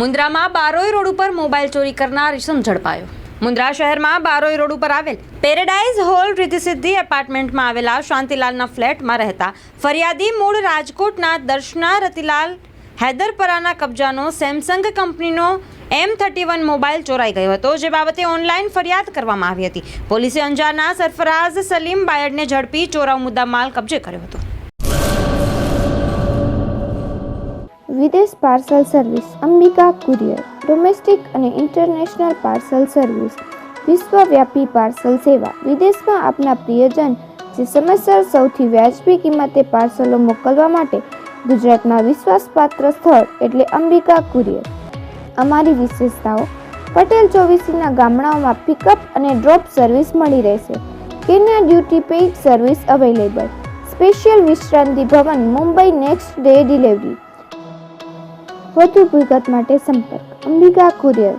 મુન્દ્રામાં Baroi road ઉપર mobile ચોરી કરનાર ઇસમ ઝડપાયો. મુન્દ્રા શહેરમાં બારોઈ રોડ ઉપર આવેલ પેરેડાઇઝ હોલ રિદ્ધિસિદ્ધિ એપાર્ટમેન્ટમાં આવેલા શાંતિલાલના ફ્લેટમાં રહેતા ફરિયાદી મૂળ રાજકોટના દર્શના રતિલાલ હૈદરપરાના કબજાનો સેમસંગ કંપનીનો એમ થર્ટી વન મોબાઈલ ચોરાઈ ગયો હતો, જે બાબતે ઓનલાઈન ફરિયાદ કરવામાં આવી હતી. પોલીસે અંજારના સરફરાઝ સલીમ બાયડને ઝડપી ચોરાવ મુદ્દા માલ કબજે કર્યો હતો. વિદેશ parcel service, Ambika courier, domestic અને ઇન્ટરનેશનલ પાર્સલ સર્વિસ, વિશ્વવ્યાપી પાર્સલ સેવા. વિદેશમાં આપના પ્રિયજન, જે સમયસર સૌથી વ્યાજબી કિંમતે પાર્સલો મોકલવા માટે ગુજરાતમાં વિશ્વાસપાત્ર સ્થળ એટલે અંબિકા કુરિયર. અમારી વિશેષતાઓ, પટેલ ચોવીસીના ગામડાઓમાં પિકઅપ અને ડ્રોપ સર્વિસ મળી રહેશે. Kenya duty paid service available special Vishranti Bhavan, Mumbai next day delivery વધુ વિગત માટે સંપર્ક. અંબિકા કુરિયર.